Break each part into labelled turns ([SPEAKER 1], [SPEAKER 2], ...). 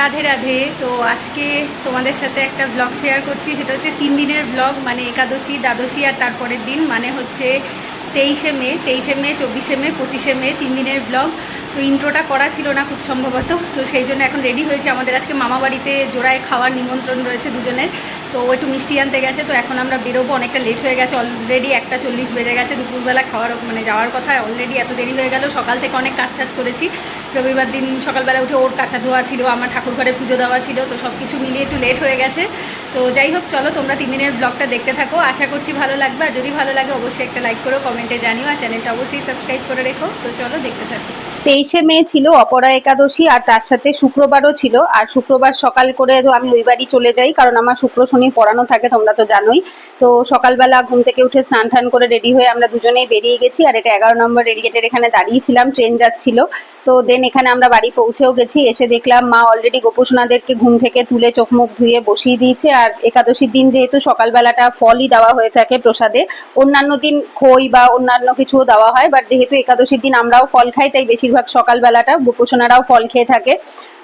[SPEAKER 1] রাধে রাধে। তো আজকে তোমাদের সাথে একটা ব্লগ শেয়ার করছি। সেটা হচ্ছে তিন দিনের ব্লগ মানে একাদশী, দ্বাদশী আর তারপরের দিন মানে হচ্ছে তেইশে মে তেইশে মে, চব্বিশে মে, পঁচিশে মে, তিন দিনের ব্লগ তো ইন্ট্রোটা করা ছিল না খুব সম্ভবত, তো সেই জন্য এখন রেডি হয়েছে। আমাদের আজকে মামা বাড়িতে জোড়ায় খাওয়ার নিমন্ত্রণ রয়েছে দুজনের, তো একটু মিষ্টি আনতে গেছে, তো এখন আমরা বেরোবো। অনেকটা লেট হয়ে গেছে অলরেডি একটা চল্লিশ বেজে গেছে, দুপুরবেলা খাওয়ার মানে যাওয়ার কথা অলরেডি এত দেরি হয়ে গেল। সকাল থেকে অনেক কাজ টাজ করেছি রবিবার দিন সকালবেলা উঠে ওর কাঁচা ধোয়া ছিল, আমার ঠাকুর ঘরে পুজো দেওয়া ছিল, তো সব কিছু মিলিয়ে একটু লেট হয়ে গেছে। তো যাই হোক, চলো তোমরা তিন দিনের ব্লগটা দেখতে থাকো। আশা করছি ভালো লাগবে। আর যদি ভালো লাগে, অবশ্যই একটা লাইক করো কমেন্টে জানিও। আর চ্যানেলটা অবশ্যই সাবস্ক্রাইব করে রেখো। তো চলো দেখতে থাকো।
[SPEAKER 2] তেইশে মে ছিল অপরা একাদশী, আর তার সাথে শুক্রবারও ছিল। আর শুক্রবার সকাল করে তো আমি ওই বাড়ি চলে যাই, কারণ আমার শুক্র শনি পড়ানো থাকে, তোমরা তো জানোই। তো সকালবেলা ঘুম থেকে উঠে স্নান টান করে রেডি হয়ে আমরা দুজনেই বেরিয়ে গেছি, আর এটা এগারো নম্বর রেলগেটের এখানে দাঁড়িয়েছিলাম ট্রেন যাচ্ছিল। তো দেন এখানে আমরা বাড়ি পৌঁছেও গেছি, এসে দেখলাম মা অলরেডি গোপুসোনাদেরকে ঘুম থেকে তুলে চোখ মুখ ধুয়ে বসিয়ে দিয়েছে। আর একাদশীর দিন যেহেতু সকালবেলাটা ফলই দেওয়া হয়ে থাকে প্রসাদে, অন্যান্য দিন খই বা অন্যান্য কিছুও দেওয়া হয় বাট যেহেতু একাদশীর দিন আমরাও ফল খাই, তাই বেশিরভাগ সকালবেলাটা গোপুসোনারাও ফল খেয়ে থাকে।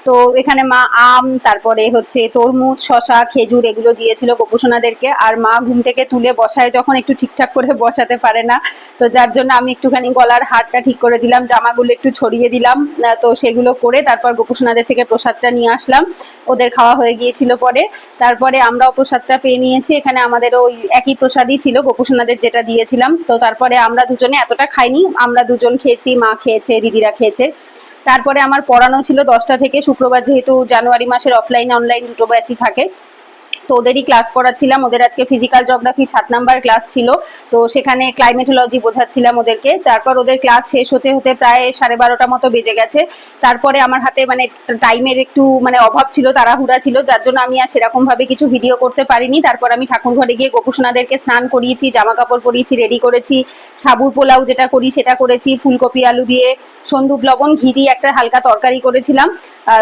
[SPEAKER 2] তো এখানে মা আম, তারপরে হচ্ছে তরমুজ শশা খেজুর এগুলো দিয়েছিল গোপুসোনাদেরকে আর মা ঘুম থেকে তুলে বসায় যখন একটু ঠিকঠাক করে বসাতে পারে না, তো যার জন্য আমি একটুখানি গলার হারটা ঠিক করে দিলাম, জামাগুলো একটু ছড়িয়ে দিলাম তো সেগুলো করে তারপর গোপুসোনাদের থেকে প্রসাদটা নিয়ে আসলাম। ওদের খাওয়া হয়ে গিয়েছিল পরে। তারপরে আমরাও প্রসাদটা পেয়ে নিয়েছি। এখানে আমাদের ওই একই প্রসাদই ছিল গোপুসোনাদের যেটা দিয়েছিলাম। তো তারপরে আমরা দুজনে এতটা খাইনি, আমরা দুজন খেয়েছি, মা খেয়েছে, দিদিরা খেয়েছে। তারপরে আমার পড়ানো ছিল দশটা থেকে, শুক্রবার যেহেতু জানুয়ারি মাসের অফলাইন অনলাইন দুটো ব্যাচই থাকে। তো ওদেরই ক্লাস করাচ্ছিলাম ওদের আজকে ফিজিক্যাল জিওগ্রাফি সাত নাম্বার ক্লাস ছিল। তো সেখানে ক্লাইমেটোলজি বোঝাচ্ছিলাম ওদেরকে। তারপর ওদের ক্লাস শেষ হতে হতে প্রায় সাড়ে বারোটা মতো বেজে গেছে। তারপরে আমার হাতে মানে টাইমের একটু মানে অভাব ছিল, তাড়াহুড়া ছিল। যার জন্য আমি আর সেরকম ভাবে কিছু ভিডিও করতে পারিনি। তারপর আমি ঠাকুর ঘরে গিয়ে গোপুসোনাদেরকে স্নান করিয়েছি জামা কাপড় পরিয়েছি রেডি করেছি। সাবুর পোলাও যেটা করি সেটা করেছি, ফুলকপি আলু দিয়ে, সন্দুপ লবণ, ঘি দিয়ে একটা হালকা তরকারি করেছিলাম।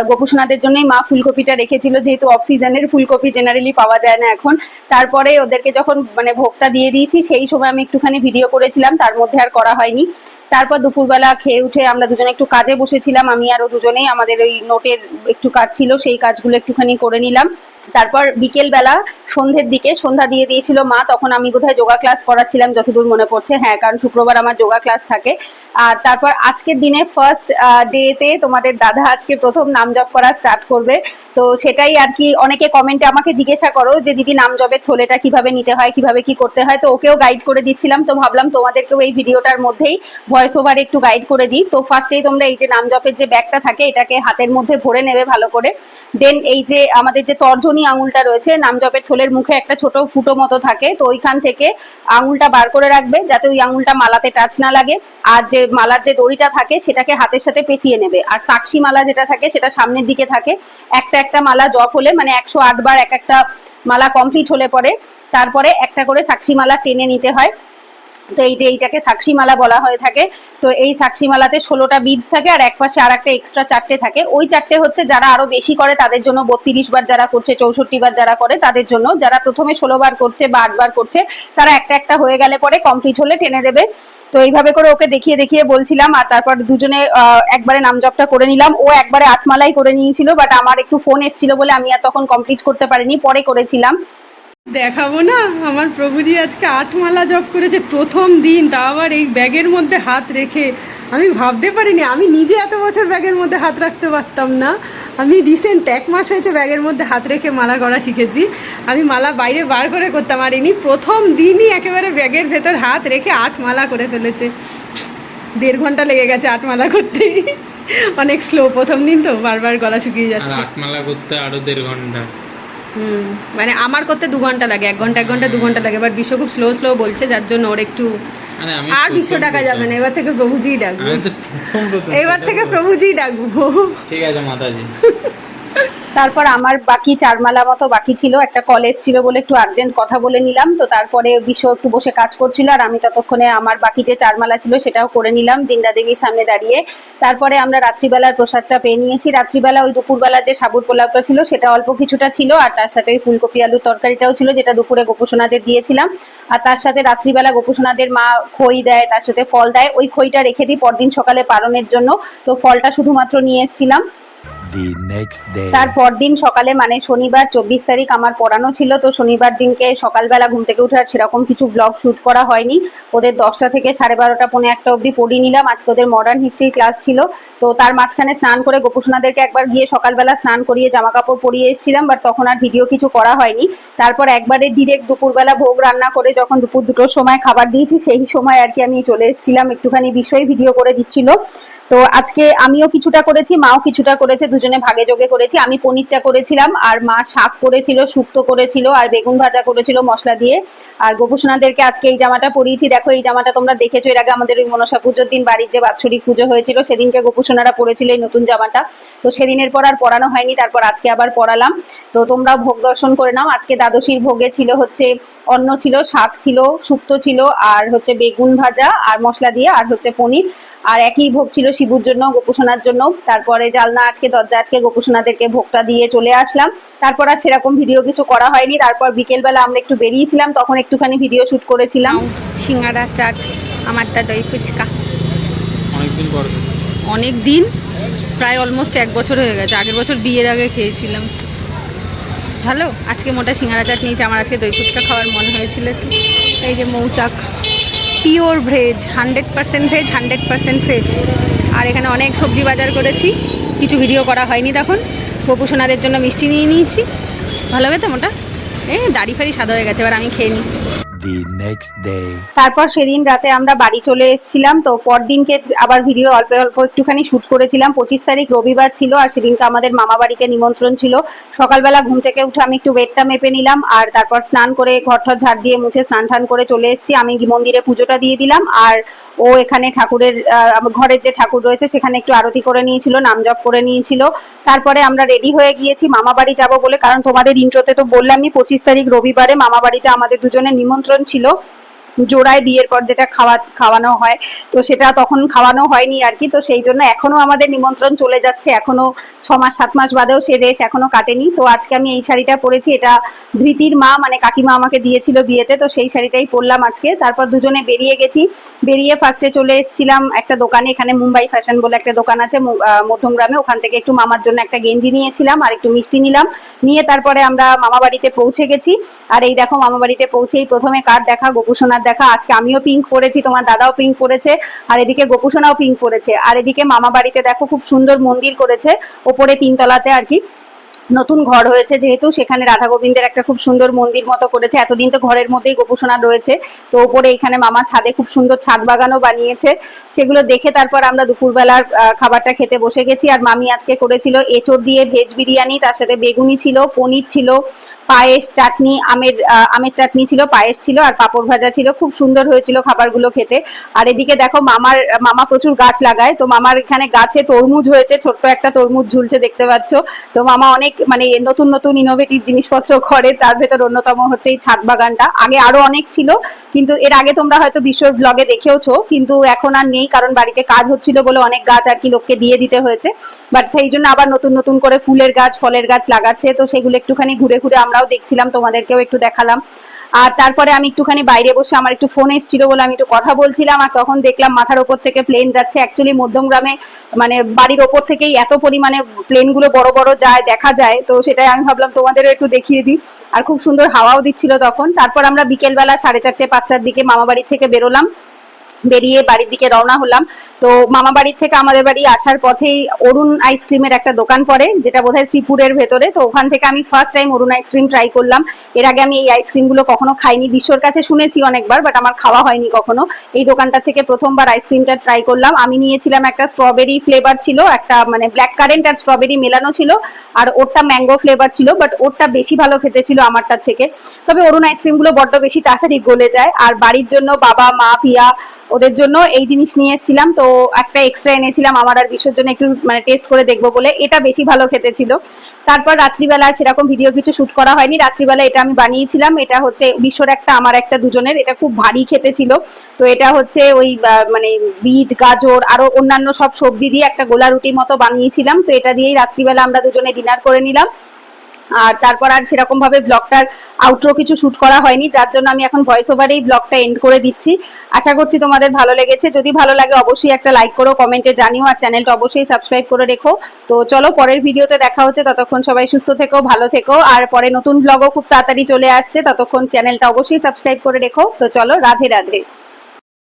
[SPEAKER 2] গোপুসোনাদের জন্যই মা ফুলকপিটা রেখেছিল, যেহেতু অফ সিজনের ফুলকপি জেনারেলি পাওয়া যায় না এখন। তারপরে ওদেরকে যখন মানে ভোগটা দিয়ে দিয়েছি, সেই সময় আমি একটুখানি ভিডিও করেছিলাম, তার মধ্যে আর করা হয়নি। তারপর দুপুরবেলা খেয়ে উঠে আমরা দুজনে একটু কাজে বসেছিলাম, আমি আরও দুজনেই। আমাদের ওই নোটের একটু কাজ ছিল, সেই কাজগুলো একটুখানি করে নিলাম। তারপর বিকেল বেলা সন্ধ্যের দিকে সন্ধ্যা দিয়ে দিয়েছিল মা, তখন আমি বোধহয় যোগা ক্লাস করাচ্ছিলাম, যতদূর মনে পড়ছে। হ্যাঁ কারণ শুক্রবার আমার যোগা ক্লাস থাকে। আর তারপর আজকের দিনে ফার্স্ট ডেতে তোমাদের দাদা আজকে প্রথম নাম জপ করা স্টার্ট করবে। তো সেটাই আর কি, অনেকে কমেন্টে আমাকে জিজ্ঞাসা করো যে, দিদি, নাম জপের থলেটা কীভাবে নিতে হয়, কীভাবে কি করতে হয়? তো ওকেও গাইড করে দিচ্ছিলাম। তো ভাবলাম তোমাদেরকেও এই ভিডিওটার মধ্যেই ভয়েস ওভার একটু গাইড করে দিই। তো ফার্স্টেই তোমরা এই যে নাম জপের যে ব্যাগটা থাকে, এটাকে হাতের মধ্যে ভরে নেবে ভালো করে। দেন এই যে আমাদের যে তর্জনী আঙুলটা রয়েছে, নাম জপের থলের মুখে একটা ছোট ফুটো মতো থাকে। তো ওইখান থেকে আঙুলটা বার করে রাখবে, যাতে ওই আঙুলটা মালাতে টাচ না লাগে। আর যে মালার যে দড়িটা থাকে, সেটাকে হাতের সাথে পেঁচিয়ে নেবে। আর সাক্ষী মালা যেটা থাকে, সেটা সামনের দিকে থাকে। একটা একটা মালা জপ হলে মানে একশো আট বার এক একটা মালা কমপ্লিট হলে পরে, তারপরে একটা করে সাক্ষী মালা টেনে নিতে হয়। তো এই যে এইটাকে সাক্ষী মালা বলা হয়ে থাকে, তো এই সাক্ষী মালাতে ষোলোটা বিডস থাকে আর এক পাশে আর একটা এক্সট্রা চারটে থাকে। ওই চারটে হচ্ছে যারা আরও বেশি করে তাদের জন্য বত্রিশ বার যারা করছে, চৌষট্টি বার যারা করে তাদের জন্য, যারা প্রথমে ষোলো বার করছে বা আট বার করছে, তারা একটা একটা হয়ে গেলে পরে কমপ্লিট হলে টেনে দেবে। তো এইভাবে করে ওকে দেখিয়ে দেখিয়ে বলছিলাম আর তারপর দুজনে একবারে নাম জপটা করে নিলাম। ও একবারে আটমালাই করে নিয়েছিল বাট আমার একটু ফোন এসেছিল বলে আমি আর তখন কমপ্লিট করতে পারিনি, পরে করেছিলাম।
[SPEAKER 1] দেখাবো না? আমার প্রভুজি আজকে আটমালা জব করেছে প্রথম দিন তা আবার এই ব্যাগের মধ্যে হাত রেখে। আমি ভাবতে পারিনি আমি নিজে এত বছর ব্যাগের মধ্যে হাত রাখতে পারতাম না। আমি রিসেন্ট এক মাস হয়েছে ব্যাগের মধ্যে হাত রেখে মালা করা শিখেছি। আমি মালা বাইরে বার করে করতাম আর ইনি প্রথম দিনই একেবারে ব্যাগের ভেতর হাত রেখে আট মালা করে ফেলেছে। দেড় ঘণ্টা লেগে গেছে আট মালা করতে অনেক স্লো প্রথম দিন তো বারবার গলা শুকিয়ে যাচ্ছে।
[SPEAKER 3] আটমালা করতে আরও দেড় ঘণ্টা।
[SPEAKER 1] হুম মানে আমার করতে দু ঘণ্টা লাগে এক ঘণ্টা এক ঘণ্টা দু ঘণ্টা লাগে বাট বিশ্ব খুব স্লো স্লো বলছে যার জন্য ওর একটু
[SPEAKER 3] আর
[SPEAKER 1] বিশ্ব
[SPEAKER 3] টাকা
[SPEAKER 1] ডাকা যাবে না এবার থেকে প্রভুজিই ডাকবো। এবার থেকে
[SPEAKER 3] প্রভুজি
[SPEAKER 1] প্রভুজিই ডাকবো।
[SPEAKER 3] ঠিক আছে মাতাজি।
[SPEAKER 2] তারপর আমার বাকি চারমালা মতো বাকি ছিল। একটা কলেজ ছিল বলে একটু আর্জেন্ট কথা বলে নিলাম। তো তারপরে বিশ্ব একটু বসে কাজ করছিল আর আমি ততক্ষণে আমার বাকি যে চারমালা ছিল সেটাও করে নিলাম দিন্দা দেবীর সামনে দাঁড়িয়ে। তারপরে আমরা রাত্রিবেলার প্রসাদটা পেয়ে নিয়েছি। রাত্রিবেলা ওই দুপুরবেলা যে সাবুর পোলাওটা ছিল সেটা অল্প কিছুটা ছিল আর তার সাথে ওই ফুলকপি আলুর তরকারিটাও ছিল যেটা দুপুরে গোপোষণাদের দিয়েছিলাম। আর তার সাথে রাত্রিবেলা গোপোষণাদের মা খই দেয়, তার সাথে ফল দেয়। ওই খইটা রেখে দিই পরদিন সকালে পালনের জন্য। তো ফলটা শুধুমাত্র নিয়ে এসেছিলাম।
[SPEAKER 4] The next day.
[SPEAKER 2] তার পরদিন সকালে মানে শনিবার চব্বিশ তারিখ আমার পড়ানো ছিল, তো শনিবার দিনকে সকালবেলা ঘুম থেকে উঠে সেরকম কিছু ব্লগ শুট করা হয়নি। ওদের দশটা থেকে সাড়ে বারোটা, পৌনে একটা অবধি পড়িয়ে নিলাম। আজকে ওদের মডার্ন হিস্ট্রি ক্লাস ছিল। তো তার মাঝখানে স্নান করে গোপুসোনাদেরকে একবার গিয়ে সকালবেলা স্নান করিয়ে জামা কাপড় পরিয়ে এসেছিলাম বাট তখন আর ভিডিও কিছু করা হয়নি। তারপর একবারে ডিরেক্ট দুপুরবেলা ভোগ রান্না করে যখন দুপুর দুটোর সময় খাবার দিয়েছি, সেই সময় আর কি আমি চলে এসেছিলাম। একটুখানি বিষয় ভিডিও করে দিচ্ছিল। তো আজকে আমিও কিছুটা করেছি, মাও কিছুটা করেছে, দুজনে ভাগে যোগে করেছি। আমি পনিরটা করেছিলাম, আর মা শাক করেছিল, শুক্তো করেছিল, আর বেগুন ভাজা করেছিল মশলা দিয়ে। আর গোপুসোনাদেরকে আজকে এই জামাটা পরিয়েছি। দেখো, এই জামাটা তোমরা দেখেছ, এর আগে আমাদের ওই মনসা পুজোর দিন বাড়ির যে বাৎসরিক পুজো হয়েছিল, সেদিনকে গোপুসোনারা পরেছিল এই নতুন জামাটা। তো সেদিনের পর আর পরানো হয়নি, তারপর আজকে আবার পরালাম। তো তোমরাও ভোগ দর্শন করে নাও। আজকে দ্বাদশীর ভোগে ছিল হচ্ছে, অন্ন ছিল, শাক ছিল, শুক্তো ছিল, আর হচ্ছে বেগুন ভাজা, আর মশলা দিয়ে, আর হচ্ছে পনির। আর একই ভোগ ছিল শিবুর জন্য গোপুসোনার জন্য। তারপরে জালনা আটকে দরজা আটকে গোপুসোনাদেরকে ভোগটা দিয়ে চলে আসলাম। তারপর আর সেরকম ভিডিও কিছু করা হয়নি। তারপর বিকেলবেলা আমরা একটু বেরিয়েছিলাম তখন একটুখানি ভিডিও শ্যুট করেছিলাম।
[SPEAKER 1] সিঙ্গারা চাট আমারটা দই ফুচকা।
[SPEAKER 3] অনেকদিন পর।
[SPEAKER 1] অনেক দিন প্রায় অলমোস্ট এক বছর হয়ে গেছে। আগের বছর বিয়ের আগে খেয়েছিলাম। ভালো? আজকে মোটা সিঙ্গারা চাট নিয়েছি। আমার আজকে দই ফুচকা খাওয়ার মনে হয়েছিল এই যে Mouchak. Pure veg, hundred percent veg, hundred percent fresh. আর এখানে অনেক সবজি বাজার করেছি। কিছু ভিডিও করা হয়নি তখন। বপু সোনাদের জন্য মিষ্টি নিয়ে নিয়েছি। ভালো গেছে মোটা? এ, দাড়ি ফাড়ি সাদা হয়ে গেছে, এবার আমি খেয়ে নিই।
[SPEAKER 2] তারপর সেদিন রাতে আমরা বাড়ি চলে এসেছিলাম, তো পরদিনকে আবার ভিডিও অল্প অল্প একটুখানি শুট করেছিলাম। পঁচিশ তারিখ রবিবার ছিল আর সেদিনকে আমাদের মামা বাড়িতে নিমন্ত্রণ ছিল। সকালবেলা ঘুম থেকে উঠে আমি একটু ওয়েটটা মেপে নিলাম আর তারপর স্নান করে ঘর ঠর ঝাড় দিয়ে মুছে স্নান টান করে চলে এসেছি। আমি মন্দিরে পুজোটা দিয়ে দিলাম আর ও এখানে ঠাকুরের ঘরের যে ঠাকুর রয়েছে সেখানে একটু আরতি করে নিয়েছিল, নাম জপ করে নিয়েছিল। তারপরে আমরা রেডি হয়ে গিয়েছি, মামা বাড়ি যাব বলে, কারণ তোমাদের ইন্ট্রোতে তো বললামই পঁচিশ তারিখ রবিবারে মামা বাড়িতে আমাদের দুজনের নিমন্ত্রণ ছিল। জোড়ায় বিয়ের পর যেটা খাওয়া, খাওয়ানো হয়, তো সেটা তখন খাওয়ানো হয়নি আর কি তো সেই জন্য এখনও আমাদের নিমন্ত্রণ চলে যাচ্ছে। এখনও ছ মাস সাত মাস বাদেও সে রেশ এখনও কাটেনি। তো আজকে আমি এই শাড়িটা পরেছি। এটা ধৃতির মা মানে কাকিমা আমাকে দিয়েছিল বিয়েতে, তো সেই শাড়িটাই পরলাম আজকে। তারপর দুজনে বেরিয়ে গেছি। বেরিয়ে ফার্স্টে চলে এসেছিলাম একটা দোকানে, এখানে মুম্বাই ফ্যাশন বলে একটা দোকান আছে মধ্যমগ্রামে। ওখান থেকে একটু মামার জন্য একটা গেঞ্জি নিয়েছিলাম আর একটু মিষ্টি নিলাম। নিয়ে তারপরে আমরা মামা বাড়িতে পৌঁছে গেছি। আর এই দেখো মামা বাড়িতে পৌঁছেই প্রথমে কার দেখা, গোপুসোনার দেখা, আজকে আমিও পিঙ্ক পরেছি, তোমার দাদাও পিঙ্ক পরেছে, আর এদিকে গোপুসোনাও পিঙ্ক পরেছে। আর এদিকে মামা বাড়িতে দেখো, খুব সুন্দর মন্দির করেছে, ওপরে তিনতলাতে আর কি। নতুন ঘর হয়েছে যেহেতু, সেখানে রাধা গোবিন্দের একটা খুব সুন্দর মন্দির মতো করেছে। এতদিন তো ঘরের মধ্যেই গোপুসোনা রয়েছে। তো ওপরে এখানে মামা ছাদে খুব সুন্দর ছাদ বাগানও বানিয়েছে। সেগুলো দেখে তারপর আমরা দুপুরবেলার খাবারটা খেতে বসে গেছি। আর মামি আজকে করেছিল এঁচড় দিয়ে ভেজ বিরিয়ানি, তার সাথে বেগুনি ছিল, পনির ছিল পায়েস চাটনি, আমের আমের চাটনি ছিল, পায়েস ছিল আর পাঁপড় ভাজা ছিল। খুব সুন্দর হয়েছিল খাবারগুলো খেতে। আর এদিকে দেখো মামার, মামা প্রচুর গাছ লাগায়। তো মামার এখানে গাছে তরমুজ হয়েছে, ছোট্ট একটা তরমুজ ঝুলছে দেখতে পাচ্ছ। তো মামা অনেক মানে নতুন নতুন ইনোভেটিভ জিনিসপত্র করে। তার ভেতর অন্যতম হচ্ছে এই ছাদ বাগানটা। আগে আরও অনেক ছিল, কিন্তু এর আগে তোমরা হয়তো বিশ্বর ব্লগে দেখেওছো, কিন্তু এখন আর নেই, কারণ বাড়িতে কাজ হচ্ছিল বলে অনেক গাছ আর কি লোককে দিয়ে দিতে হয়েছে। বাট সেই জন্য আবার নতুন নতুন করে ফুলের গাছ, ফলের গাছ লাগাচ্ছে। তো সেগুলো একটুখানি ঘুরে ঘুরে আমরাও দেখছিলাম, তোমাদেরকেও একটু দেখালাম। আর তারপরে আমি একটুখানি বাইরে বসে আমার একটু ফোন এসেছিল বলে আমি একটু কথা বলছিলাম, আর তখন দেখলাম মাথার ওপর থেকে প্লেন যাচ্ছে। অ্যাকচুয়ালি মধ্যমগ্রামে মানে বাড়ির ওপর থেকেই এত পরিমাণে প্লেনগুলো বড় বড় যায়, দেখা যায়। তো সেটাই আমি ভাবলাম তোমাদেরও একটু দেখিয়ে দিই। আর খুব সুন্দর হাওয়াও দিচ্ছিল তখন। তারপর আমরা বিকেলবেলা সাড়ে চারটে, পাঁচটার দিকে মামা বাড়ি থেকে বেরোলাম। বেরিয়ে বাড়ির দিকে রওনা হলাম। তো মামা বাড়ির থেকে আমাদের বাড়ি আসার পথেই অরুণ আইসক্রিমের একটা দোকান পড়ে, যেটা বোধহয় শ্রীপুরের ভেতরে। তো ওখান থেকে আমি first time Arun ice cream try করলাম। এর আগে আমি এই আইসক্রিমগুলো কখনো খাইনি। বিশ্বর কাছে শুনেছি অনেকবার বাট আমার খাওয়া হয়নি কখনো। এই দোকানটা থেকে প্রথমবার আইসক্রিমটা ট্রাই করলাম। আমি নিয়েছিলাম একটা স্ট্রবেরি ফ্লেভার ছিল, একটা মানে ব্ল্যাক কারেন্ট আর স্ট্রবেরি মেলানো ছিল, আর ওরটা ম্যাঙ্গো ফ্লেভার ছিল বাট ওরটা বেশি ভালো খেতে ছিল আমারটার থেকে। তবে অরুণ আইসক্রিমগুলো বড্ড বেশি তাড়াতাড়ি গলে যায়। আর বাড়ির জন্য বাবা, মা, পিয়া ওদের জন্য এই জিনিস নিয়ে এসেছিলাম। তো একটা এক্সট্রা এনেছিলাম, আমার আর বিশ্বর জন্য একটু মানে টেস্ট করে দেখব বলে। এটা বেশি ভালো খেতে ছিল। তারপর রাত্রিবেলা সেরকম ভিডিও কিছু শুট করা হয়নি। রাত্রিবেলা এটা আমি বানিয়েছিলাম। এটা হচ্ছে বিশ্বর একটা, আমার একটা দুজনের। এটা খুব ভারী খেতে ছিল। তো এটা হচ্ছে ওই মানে বিট, গাজর, আরও অন্যান্য সব সবজি দিয়ে একটা গোলা রুটি মতো বানিয়েছিলাম। তো এটা দিয়েই রাত্রিবেলা আমরা দুজনে ডিনার করে নিলাম। আর তারপর আর সেরকম ভাবে ব্লগটার আউটরো কিছু শুট করা হয়নি, যার জন্য আমি এখন ভয়েস ওভারেই ব্লগটা এন্ড করে দিচ্ছি। আশা করছি তোমাদের ভালো লেগেছে। যদি ভালো লাগে অবশ্যই একটা লাইক করো কমেন্টে জানিও, আর চ্যানেলটা অবশ্যই সাবস্ক্রাইব করে রেখো। তো চলো, পরের ভিডিওতে দেখা হচ্ছে। ততক্ষণ সবাই সুস্থ থেকো, ভালো থেকো। আর পরে নতুন ব্লগও খুব তাড়াতাড়ি চলে আসছে। ততক্ষণ চ্যানেলটা অবশ্যই সাবস্ক্রাইব করে রেখো। তো চলো, রাধে রাধে।